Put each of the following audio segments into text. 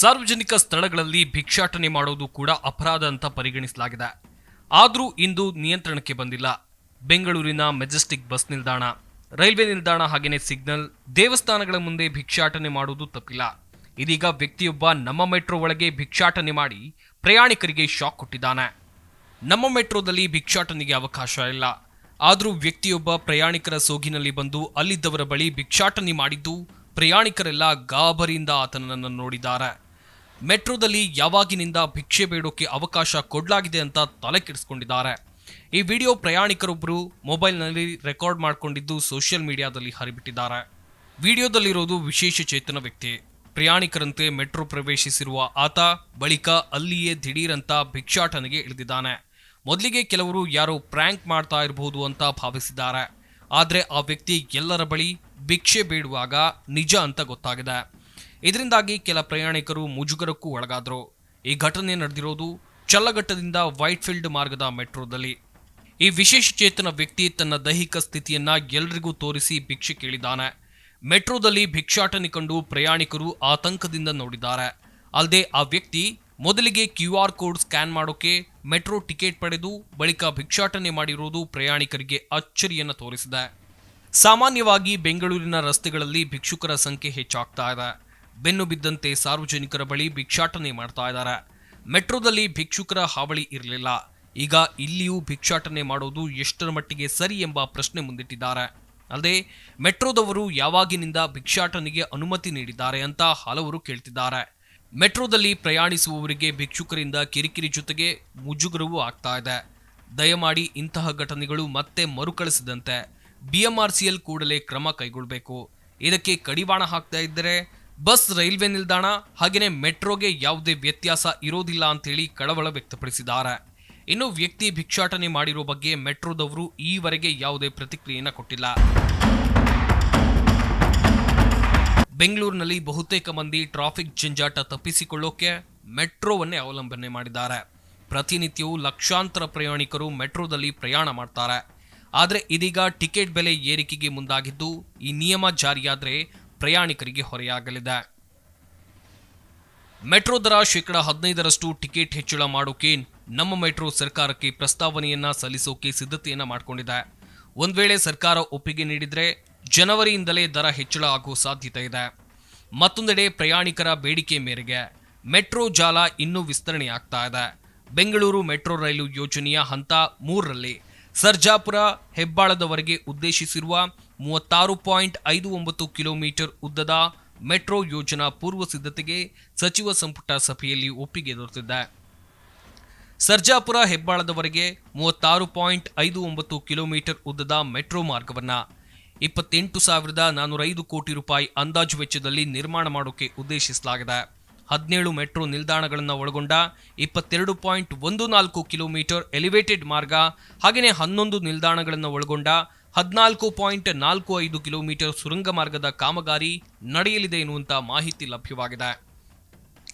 ಸಾರ್ವಜನಿಕ ಸ್ಥಳಗಳಲ್ಲಿ ಭಿಕ್ಷಾಟನೆ ಮಾಡುವುದು ಕೂಡ ಅಪರಾಧ ಅಂತ ಪರಿಗಣಿಸಲಾಗಿದೆ. ಆದರೂ ಇಂದು ನಿಯಂತ್ರಣಕ್ಕೆ ಬಂದಿಲ್ಲ. ಬೆಂಗಳೂರಿನ ಮೆಜೆಸ್ಟಿಕ್ ಬಸ್ ನಿಲ್ದಾಣ, ರೈಲ್ವೆ ನಿಲ್ದಾಣ ಹಾಗೆಯೇ ಸಿಗ್ನಲ್, ದೇವಸ್ಥಾನಗಳ ಮುಂದೆ ಭಿಕ್ಷಾಟನೆ ಮಾಡುವುದು ತಪ್ಪಿಲ್ಲ. ಇದೀಗ ವ್ಯಕ್ತಿಯೊಬ್ಬ ನಮ್ಮ ಮೆಟ್ರೋ ಒಳಗೆ ಭಿಕ್ಷಾಟನೆ ಮಾಡಿ ಪ್ರಯಾಣಿಕರಿಗೆ ಶಾಕ್ ಕೊಟ್ಟಿದ್ದಾನೆ. ನಮ್ಮ ಮೆಟ್ರೋದಲ್ಲಿ ಭಿಕ್ಷಾಟನೆಗೆ ಅವಕಾಶ ಇಲ್ಲ. ಆದರೂ ವ್ಯಕ್ತಿಯೊಬ್ಬ ಪ್ರಯಾಣಿಕರ ಸೋಗಿನಲ್ಲಿ ಬಂದು ಅಲ್ಲಿದ್ದವರ ಬಳಿ ಭಿಕ್ಷಾಟನೆ ಮಾಡಿದ್ದು ಪ್ರಯಾಣಿಕರೆಲ್ಲ ಗಾಬರಿಯಿಂದ ಆತನನ್ನು ನೋಡಿದ್ದಾರೆ. ಮೆಟ್ರೋದಲ್ಲಿ ಯಾವಾಗಿನಿಂದ ಭಿಕ್ಷೆ ಬೇಡೋಕೆ ಅವಕಾಶ ಕೊಡಲಾಗಿದೆ ಅಂತ ತಲೆ ಕೆಡಿಸ್ಕೊಂಡಿದ್ದಾರೆ. ಈ ವಿಡಿಯೋ ಪ್ರಯಾಣಿಕರೊಬ್ಬರು ಮೊಬೈಲ್ನಲ್ಲಿ ರೆಕಾರ್ಡ್ ಮಾಡಿಕೊಂಡಿದ್ದು ಸೋಷಿಯಲ್ ಮೀಡಿಯಾದಲ್ಲಿ ಹರಿಬಿಟ್ಟಿದ್ದಾರೆ. ವಿಡಿಯೋದಲ್ಲಿರೋದು ವಿಶೇಷ ಚೇತನ ವ್ಯಕ್ತಿ. ಪ್ರಯಾಣಿಕರಂತೆ ಮೆಟ್ರೋ ಪ್ರವೇಶಿಸಿರುವ ಆತ ಬಳಿಕ ಅಲ್ಲಿಯೇ ದಿಢೀರಂತ ಭಿಕ್ಷಾಟನೆಗೆ ಇಳಿದಿದ್ದಾನೆ. ಮೊದಲಿಗೆ ಕೆಲವರು ಯಾರೋ ಪ್ರ್ಯಾಂಕ್ ಮಾಡ್ತಾ ಇರಬಹುದು ಅಂತ ಭಾವಿಸಿದ್ದಾರೆ. ಆದರೆ ಆ ವ್ಯಕ್ತಿ ಎಲ್ಲರ ಬಳಿ ಭಿಕ್ಷೆ ಬೇಡುವಾಗ ನಿಜ ಅಂತ ಗೊತ್ತಾಗಿದೆ. ಇದರಿಂದಾಗಿ ಕೆಲ ಪ್ರಯಾಣಿಕರು ಮುಜುಗರಕ್ಕೂ ಒಳಗಾದರು. ಈ ಘಟನೆ ನಡೆದಿರೋದು ಚಲ್ಲಘಟ್ಟದಿಂದ ವೈಟ್ಫೀಲ್ಡ್ ಮಾರ್ಗದ ಮೆಟ್ರೋದಲ್ಲಿ. ಈ ವಿಶೇಷ ಚೇತನ ವ್ಯಕ್ತಿ ತನ್ನ ದೈಹಿಕ ಸ್ಥಿತಿಯನ್ನ ಎಲ್ರಿಗೂ ತೋರಿಸಿ ಭಿಕ್ಷೆ ಕೇಳಿದ್ದಾನೆ. ಮೆಟ್ರೋದಲ್ಲಿ ಭಿಕ್ಷಾಟನೆ ಕಂಡು ಪ್ರಯಾಣಿಕರು ಆತಂಕದಿಂದ ನೋಡಿದ್ದಾರೆ. ಅಲ್ಲದೆ ಆ ವ್ಯಕ್ತಿ ಮೊದಲಿಗೆ ಕ್ಯೂ ಆರ್ ಕೋಡ್ ಸ್ಕ್ಯಾನ್ ಮಾಡೋಕೆ ಮೆಟ್ರೋ ಟಿಕೆಟ್ ಪಡೆದು ಬಳಿಕ ಭಿಕ್ಷಾಟನೆ ಮಾಡಿರುವುದು ಪ್ರಯಾಣಿಕರಿಗೆ ಅಚ್ಚರಿಯನ್ನು ತೋರಿಸಿದೆ. ಸಾಮಾನ್ಯವಾಗಿ ಬೆಂಗಳೂರಿನ ರಸ್ತೆಗಳಲ್ಲಿ ಭಿಕ್ಷುಕರ ಸಂಖ್ಯೆ ಹೆಚ್ಚಾಗ್ತಾ ಇದೆ. ಬೆನ್ನು ಬಿದ್ದಂತೆ ಸಾರ್ವಜನಿಕರ ಬಳಿ ಭಿಕ್ಷಾಟನೆ ಮಾಡ್ತಾ ಇದ್ದಾರೆ. ಮೆಟ್ರೋದಲ್ಲಿ ಭಿಕ್ಷುಕರ ಹಾವಳಿ ಇರಲಿಲ್ಲ. ಈಗ ಇಲ್ಲಿಯೂ ಭಿಕ್ಷಾಟನೆ ಮಾಡೋದು ಎಷ್ಟರ ಮಟ್ಟಿಗೆ ಸರಿ ಎಂಬ ಪ್ರಶ್ನೆ ಮುಂದಿಟ್ಟಿದ್ದಾರೆ. ಅಲ್ಲದೆ, ಮೆಟ್ರೋದವರು ಯಾವಾಗಿನಿಂದ ಭಿಕ್ಷಾಟನೆಗೆ ಅನುಮತಿ ನೀಡಿದ್ದಾರೆ ಅಂತ ಹಲವರು ಕೇಳ್ತಿದ್ದಾರೆ. ಮೆಟ್ರೋದಲ್ಲಿ ಪ್ರಯಾಣಿಸುವವರಿಗೆ ಭಿಕ್ಷುಕರಿಂದ ಕಿರಿಕಿರಿ ಜೊತೆಗೆ ಮುಜುಗರವೂ ಆಗ್ತಾ ಇದೆ. ದಯಮಾಡಿ ಇಂತಹ ಘಟನೆಗಳು ಮತ್ತೆ ಮರುಕಳಿಸದಂತೆ ಬಿಎಂಆರ್ಸಿಎಲ್ ಕೂಡಲೇ ಕ್ರಮ ಕೈಗೊಳ್ಳಬೇಕು ಇದಕ್ಕೆ ಕಡಿವಾಣ ಹಾಕ್ತಾ ಇದ್ದರೆ ಬಸ್, ರೈಲ್ವೆ ನಿಲ್ದಾಣ ಹಾಗೆಯೇ ಮೆಟ್ರೋಗೆ ಯಾವುದೇ ವ್ಯತ್ಯಾಸ ಇರೋದಿಲ್ಲ ಅಂತೇಳಿ ಕಳವಳ ವ್ಯಕ್ತಪಡಿಸಿದ್ದಾರೆ. ಇನ್ನು ವ್ಯಕ್ತಿ ಭಿಕ್ಷಾಟನೆ ಮಾಡಿರೋ ಬಗ್ಗೆ ಮೆಟ್ರೋದವರು ಈವರೆಗೆ ಯಾವುದೇ ಪ್ರತಿಕ್ರಿಯೆಯನ್ನು ಕೊಟ್ಟಿಲ್ಲ. ಬೆಂಗಳೂರಿನಲ್ಲಿ ಬಹುತೇಕ ಮಂದಿ ಟ್ರಾಫಿಕ್ ಜಂಜಾಟ ತಪ್ಪಿಸಿಕೊಳ್ಳೋಕೆ ಮೆಟ್ರೋವನ್ನೇ ಅವಲಂಬನೆ ಮಾಡಿದ್ದಾರೆ. ಪ್ರತಿನಿತ್ಯವೂ ಲಕ್ಷಾಂತರ ಪ್ರಯಾಣಿಕರು ಮೆಟ್ರೋದಲ್ಲಿ ಪ್ರಯಾಣ ಮಾಡ್ತಾರೆ. ಆದರೆ ಇದೀಗ ಟಿಕೆಟ್ ಬೆಲೆ ಏರಿಕೆಗೆ ಮುಂದಾಗಿದ್ದು, ಈ ನಿಯಮ ಜಾರಿಯಾದರೆ ಪ್ರಯಾಣಿಕರಿಗೆ ಹೊರೆಯಾಗಲಿದೆ. ಮೆಟ್ರೋ ದರ ಶೇಕಡಾ ಹದಿನೈದರಷ್ಟು ಟಿಕೆಟ್ ಹೆಚ್ಚಳ ಮಾಡೋಕೆ ನಮ್ಮ ಮೆಟ್ರೋ ಸರ್ಕಾರಕ್ಕೆ ಪ್ರಸ್ತಾವನೆಯನ್ನ ಸಲ್ಲಿಸೋಕೆ ಸಿದ್ಧತೆಯನ್ನ ಮಾಡಿಕೊಂಡಿದೆ. ಒಂದ್ ವೇಳೆ ಸರ್ಕಾರ ಒಪ್ಪಿಗೆ ನೀಡಿದ್ರೆ ಜನವರಿಯಿಂದಲೇ ದರ ಹೆಚ್ಚಳ ಆಗುವ ಸಾಧ್ಯತೆ ಇದೆ. ಮತ್ತೊಂದೆಡೆ ಪ್ರಯಾಣಿಕರ ಬೇಡಿಕೆ ಮೇರೆಗೆ ಮೆಟ್ರೋ ಜಾಲ ಇನ್ನೂ ವಿಸ್ತರಣೆಯಾಗ್ತಾ ಇದೆ. ಬೆಂಗಳೂರು ಮೆಟ್ರೋ ರೈಲು ಯೋಜನೆಯ ಹಂತ ಮೂರರಲ್ಲಿ ಸರ್ಜಾಪುರ ಹೆಬ್ಬಾಳದವರೆಗೆ ಉದ್ದೇಶಿಸಿರುವ ಮೂವತ್ತಾರು ಪಾಯಿಂಟ್ ಐದು ಒಂಬತ್ತು ಕಿಲೋಮೀಟರ್ ಉದ್ದದ ಮೆಟ್ರೋ ಯೋಜನಾ ಪೂರ್ವ ಸಿದ್ಧತೆಗೆ ಸಚಿವ ಸಂಪುಟ ಸಭೆಯಲ್ಲಿ ಒಪ್ಪಿಗೆ ದೊರೆತಿದೆ. ಸರ್ಜಾಪುರ ಹೆಬ್ಬಾಳದವರೆಗೆ ಮೂವತ್ತಾರು ಪಾಯಿಂಟ್ ಐದು ಒಂಬತ್ತು ಕಿಲೋಮೀಟರ್ ಉದ್ದದ ಮೆಟ್ರೋ ಮಾರ್ಗವನ್ನ ಇಪ್ಪತ್ತೆಂಟು ಸಾವಿರದ ನಾನ್ನೂರೈದು ಕೋಟಿ ರೂಪಾಯಿ ಅಂದಾಜು ವೆಚ್ಚದಲ್ಲಿ ನಿರ್ಮಾಣ ಮಾಡೋಕೆ ಉದ್ದೇಶಿಸಲಾಗಿದೆ. ಹದಿನೇಳು ಮೆಟ್ರೋ ನಿಲ್ದಾಣಗಳನ್ನು ಒಳಗೊಂಡ ಇಪ್ಪತ್ತೆರಡು ಪಾಯಿಂಟ್ ಒಂದು ನಾಲ್ಕು ಕಿಲೋಮೀಟರ್ ಎಲಿವೇಟೆಡ್ ಮಾರ್ಗ ಹಾಗೆಯೇ ಹನ್ನೊಂದು ನಿಲ್ದಾಣಗಳನ್ನು ಒಳಗೊಂಡ ಹದಿನಾಲ್ಕು ಪಾಯಿಂಟ್ ನಾಲ್ಕು ಐದು ಕಿಲೋಮೀಟರ್ ಸುರಂಗ ಮಾರ್ಗದ ಕಾಮಗಾರಿ ನಡೆಯಲಿದೆ ಎನ್ನುವಂತ ಮಾಹಿತಿ ಲಭ್ಯವಾಗಿದೆ.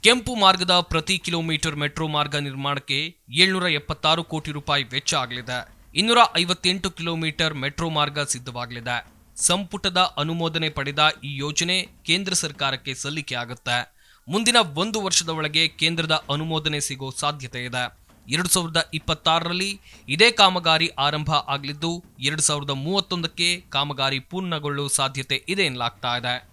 ಕೆಂಪು ಮಾರ್ಗದ ಪ್ರತಿ ಕಿಲೋಮೀಟರ್ ಮೆಟ್ರೋ ಮಾರ್ಗ ನಿರ್ಮಾಣಕ್ಕೆ ಏಳ್ನೂರ ಎಪ್ಪತ್ತಾರು ಕೋಟಿ ರೂಪಾಯಿ ವೆಚ್ಚ ಆಗಲಿದೆ. ಇನ್ನೂರ ಐವತ್ತೆಂಟು ಕಿಲೋಮೀಟರ್ ಮೆಟ್ರೋ ಮಾರ್ಗ ಸಿದ್ಧವಾಗಲಿದೆ. ಸಂಪುಟದ ಅನುಮೋದನೆ ಪಡೆದ ಈ ಯೋಜನೆ ಕೇಂದ್ರ ಸರ್ಕಾರಕ್ಕೆ ಸಲ್ಲಿಕೆ ಆಗುತ್ತೆ. ಮುಂದಿನ ಒಂದು ವರ್ಷದ ಒಳಗೆ ಕೇಂದ್ರದ ಅನುಮೋದನೆ ಸಿಗೋ ಸಾಧ್ಯತೆ ಇದೆ. ಎರಡು ಸಾವಿರದ ಇಪ್ಪತ್ತಾರರಲ್ಲಿ ಇದೇ ಕಾಮಗಾರಿ ಆರಂಭ ಆಗಲಿದ್ದು, ಎರಡು ಸಾವಿರದ ಮೂವತ್ತೊಂದಕ್ಕೆ ಕಾಮಗಾರಿ ಪೂರ್ಣಗೊಳ್ಳುವ ಸಾಧ್ಯತೆ ಇದೆ ಎನ್ನಲಾಗ್ತಾ ಇದೆ.